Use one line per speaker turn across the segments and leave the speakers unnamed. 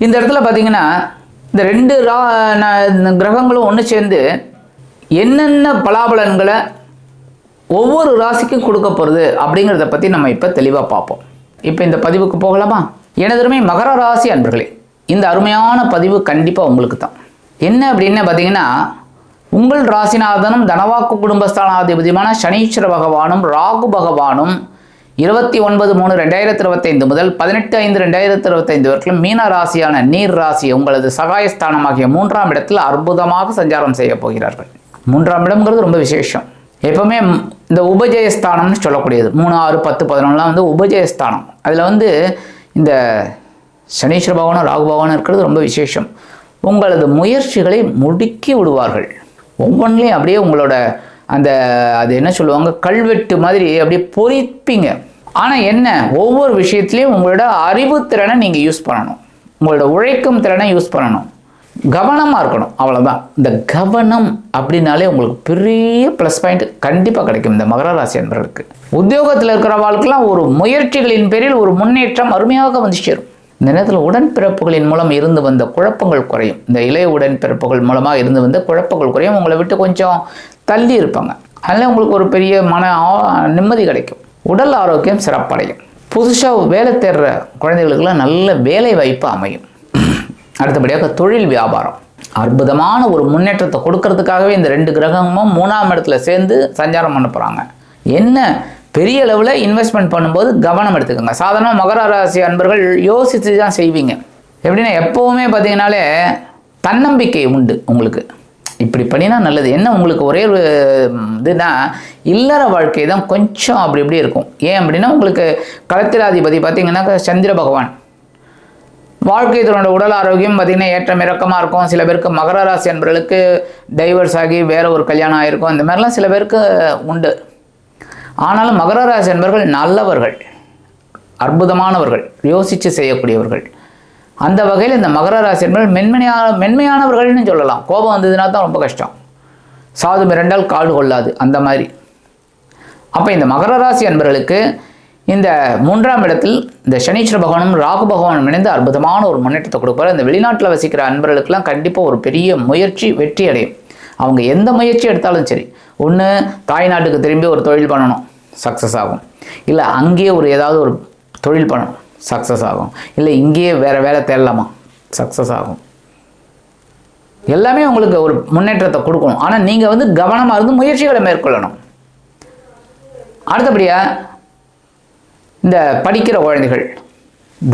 இந்த இடத்துல பார்த்தீங்கன்னா இந்த ரெண்டு ரா கிரகங்களும் ஒன்று சேர்ந்து என்னென்ன பலாபலன்களை ஒவ்வொரு ராசிக்கும் கொடுக்க போகிறது அப்படிங்கிறத பற்றி நம்ம இப்போ தெளிவாக பார்ப்போம். இப்போ இந்த பதிவுக்கு போகலாமா? எனதுமே மகர ராசி அன்பர்களே இந்த அருமையான பதிவு கண்டிப்பாக உங்களுக்கு தான் என்ன அப்படின்னு பார்த்தீங்கன்னா உங்கள் ராசிநாதனும் தனவாக்கு குடும்பஸ்தானாதிபதியுமான சனீஸ்வர பகவானும் ராகு பகவானும் இருபத்தி ஒன்பது மூணு ரெண்டாயிரத்தி இருபத்தைந்து முதல் பதினெட்டு ஐந்து ரெண்டாயிரத்தி இருபத்தைந்து வரைக்கும் மீன ராசியான நீர் ராசி உங்களது சகாயஸ்தானமாகிய மூன்றாம் இடத்தில் அற்புதமாக சஞ்சாரம் செய்ய போகிறார்கள். மூன்றாம் இடம்ங்கிறது ரொம்ப விசேஷம். எப்பவுமே இந்த உபஜயஸ்தானம்னு சொல்லக்கூடியது. மூணு ஆறு பத்து பதினொன்றுலாம் வந்து உபஜயஸ்தானம். அதில் வந்து இந்த சனீஸ்வர பகவானும் ராகு பகவானும் இருக்கிறது ரொம்ப விசேஷம். உங்களது முயற்சிகளை முடுக்கி விடுவார்கள். ஒவ்வொன்றிலையும் அப்படியே உங்களோட அந்த அது என்ன சொல்லுவாங்க? கல்வெட்டு மாதிரி அப்படியே பொறிப்பீங்க. ஆனால் என்ன? ஒவ்வொரு விஷயத்துலையும் உங்களோட அறிவுத்திறனை நீங்கள் யூஸ் பண்ணணும். உங்களோட உழைக்கும் திறனை யூஸ் பண்ணணும். கவனமாக இருக்கணும். அவ்வளோதான் இந்த கவனம் அப்படின்னாலே உங்களுக்கு பெரிய ப்ளஸ் பாயிண்ட் கண்டிப்பாக கிடைக்கும் இந்த மகர ராசி என்பவர்களுக்கு உத்தியோகத்தில் இருக்கிற வாழ்க்கெல்லாம் ஒரு முயற்சிகளின் பேரில் ஒரு முன்னேற்றம் அருமையாக வந்து சேரும். இந்த நேரத்தில் உடன்பிறப்புகளின் மூலம் இருந்து வந்த குழப்பங்கள் குறையும். இந்த இளைய உடன்பிறப்புகள் மூலமாக இருந்து வந்த குழப்பங்கள் குறையும். உங்களை விட்டு கொஞ்சம் தள்ளி இருப்பாங்க. அதனால் உங்களுக்கு ஒரு பெரிய மன நிம்மதி கிடைக்கும். உடல் ஆரோக்கியம் சிறப்படையும். புதுசாக வேலை தேடுற குழந்தைகளுக்கெல்லாம் நல்ல வேலை வாய்ப்பு அமையும். அடுத்தபடியாக தொழில் வியாபாரம். அற்புதமான ஒரு முன்னேற்றத்தை கொடுக்கறதுக்காகவே இந்த ரெண்டு கிரகமும் மூணாம் இடத்துல சேர்ந்து சஞ்சாரம் பண்ண போகிறாங்க என்ன? பெரிய அளவில் இன்வெஸ்ட்மெண்ட் பண்ணும்போது கவனம் எடுத்துக்கோங்க. சாதாரண மகர ராசி அன்பர்கள் யோசித்து தான் செய்வீங்க. எப்படின்னா எப்போவுமே பார்த்தீங்கனாலே தன்னம்பிக்கை உண்டு உங்களுக்கு. இப்படி பண்ணினா நல்லது. என்ன உங்களுக்கு ஒரே ஒரு இதுனா இல்லற வாழ்க்கை தான் கொஞ்சம் அப்படி இப்படி இருக்கும். ஏன் அப்படின்னா உங்களுக்கு களத்திராதிபதி பார்த்தீங்கன்னாக்கா சந்திர பகவான். வாழ்க்கை தன்னோட உடல் ஆரோக்கியம் பார்த்திங்கன்னா ஏற்றம் இறக்கமாக இருக்கும். சில பேருக்கு மகர ராசி அன்பர்களுக்கு டைவர்ஸ் ஆகி வேறு ஒரு கல்யாணம் ஆகிருக்கும் இந்த மாதிரிலாம் சில பேருக்கு உண்டு. ஆனாலும் மகர ராசி அன்பர்கள் நல்லவர்கள். அற்புதமானவர்கள். யோசித்து செய்யக்கூடியவர்கள். அந்த வகையில் இந்த மகர ராசி என்பது மென்மையான மென்மையானவர்கள்னு சொல்லலாம். கோபம் வந்ததுன்னா தான் ரொம்ப கஷ்டம். சாது மிரண்டால் காடு கொள்ளாது அந்த மாதிரி. அப்போ இந்த மகர ராசி அன்பர்களுக்கு இந்த மூன்றாம் இடத்தில் இந்த சனீஸ்வர பகவானும் ராகு பகவானும் இணைந்து அற்புதமான ஒரு முன்னேற்றத்தை கொடுப்பார். இந்த வெளிநாட்டில் வசிக்கிற அன்பர்களுக்கெல்லாம் கண்டிப்பாக ஒரு பெரிய முயற்சி வெற்றி அடையும். அவங்க எந்த முயற்சி எடுத்தாலும் சரி ஒன்று தாய்நாட்டுக்கு திரும்பி ஒரு தொழில் பண்ணணும் சக்ஸஸ் ஆகும். இல்லை அங்கேயே ஒரு ஏதாவது ஒரு தொழில் பண்ணணும். சக்ஸஸ் ஆகும். இல்லை இங்கேயே வேறு வேலை தேடலாமா? சக்ஸஸ் ஆகும். எல்லாமே உங்களுக்கு ஒரு முன்னேற்றத்தை கொடுக்கணும். ஆனால் நீங்கள் வந்து கவனமாக இருந்து முயற்சிகளை மேற்கொள்ளணும். அடுத்தபடியாக இந்த படிக்கிற குழந்தைகள்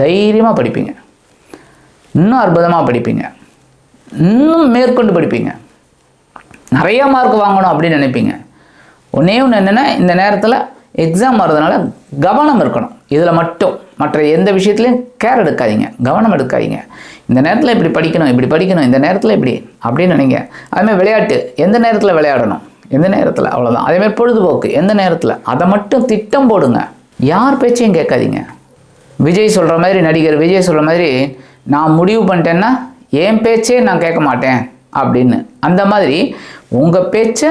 தைரியமாக படிப்பீங்க. இன்னும் அற்புதமாக படிப்பீங்க. இன்னும் மேற்கொண்டு படிப்பீங்க. நிறைய மார்க் வாங்கணும் அப்படின்னு நினைப்பீங்க. ஒன்றே ஒன்று என்னென்னா இந்த நேரத்தில் எக்ஸாம் வர்றதுனால கவனம் இருக்கணும். இதில் மட்டும் மற்ற எந்த விஷயத்துலையும் கேர் எடுக்காதீங்க கவனம் எடுக்காதீங்க. இந்த நேரத்தில் இப்படி படிக்கணும் இப்படி படிக்கணும் இந்த நேரத்தில் இப்படி அப்படின்னு நினைங்க. அதுமாதிரி விளையாட்டு எந்த நேரத்தில் விளையாடணும்? எந்த நேரத்தில்? அவ்வளோதான் அதேமாதிரி பொழுதுபோக்கு எந்த நேரத்தில்? அதை மட்டும் திட்டம் போடுங்க. யார் பேச்சையும் கேட்காதீங்க. விஜய் சொல்கிற மாதிரி நடிகர் விஜய் சொல்கிற மாதிரி நான் முடிவு பண்ணிட்டேன்னா என் பேச்சே நான் கேட்க மாட்டேன் அப்படின்னு. அந்த மாதிரி உங்கள் பேச்சை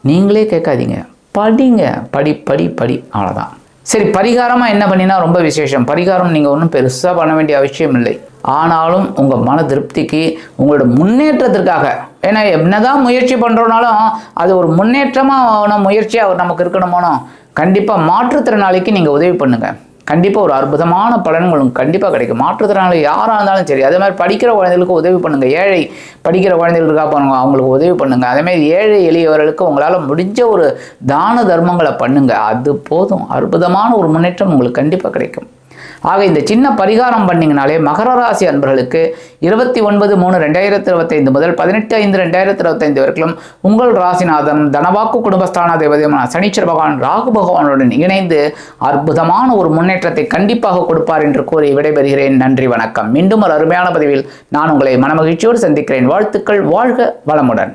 நீங்களே கேட்காதீங்க. படிங்க. படி படி படி. அவ்வளோதான் சரி பரிகாரமாக என்ன பண்ணினா ரொம்ப விசேஷம். பரிகாரம் நீங்கள் ஒன்றும் பெருசாக பண்ண வேண்டிய அவசியம் இல்லை. ஆனாலும் உங்கள் மன திருப்திக்கு உங்களோட முன்னேற்றத்திற்காக ஏன்னா என்னதான் முயற்சி பண்ணுறோனாலும் அது ஒரு முன்னேற்றமாக முயற்சியாக நமக்கு இருக்கணுமோனோ கண்டிப்பாக மாற்றுத்திறனாளிக்கு நீங்கள் உதவி பண்ணுங்கள் கண்டிப்பாக ஒரு அற்புதமான பலன் உங்களுக்கு கண்டிப்பாக கிடைக்கும். மாற்றுத்திறனாளி யாராக இருந்தாலும் சரி அதே மாதிரி படிக்கிற குழந்தைகளுக்கு உதவி பண்ணுங்கள் ஏழை படிக்கிற குழந்தைகள் இருக்கா பாருங்க அவங்களுக்கு உதவி பண்ணுங்கள் அதேமாதிரி ஏழை எளியவர்களுக்கு உங்களால் முடிஞ்ச ஒரு தான தர்மங்களை பண்ணுங்கள் அது போதும். அற்புதமான ஒரு முன்னேற்றம் உங்களுக்கு கண்டிப்பாக கிடைக்கும். ஆக இந்த சின்ன பரிகாரம் பண்ணிங்கனாலே மகர ராசி அன்பர்களுக்கு இருபத்தி ஒன்பது மூணு ரெண்டாயிரத்தி இருபத்தைந்து முதல் பதினெட்டு ஐந்து ரெண்டாயிரத்தி இருபத்தைந்து வரைக்கும் உங்கள் ராசிநாதன் தனவாக்கு குடும்பஸ்தான தேவதையமான சனீச்சர் பகவான் ராகு பகவானுடன் இணைந்து அற்புதமான ஒரு முன்னேற்றத்தை கண்டிப்பாக கொடுப்பார் என்று கூறி விடைபெறுகிறேன். நன்றி வணக்கம். மீண்டும் ஒரு அருமையான பதிவில் நான் உங்களை மனமகிழ்ச்சியோடு சந்திக்கிறேன். வாழ்த்துக்கள் வாழ்க வளமுடன்.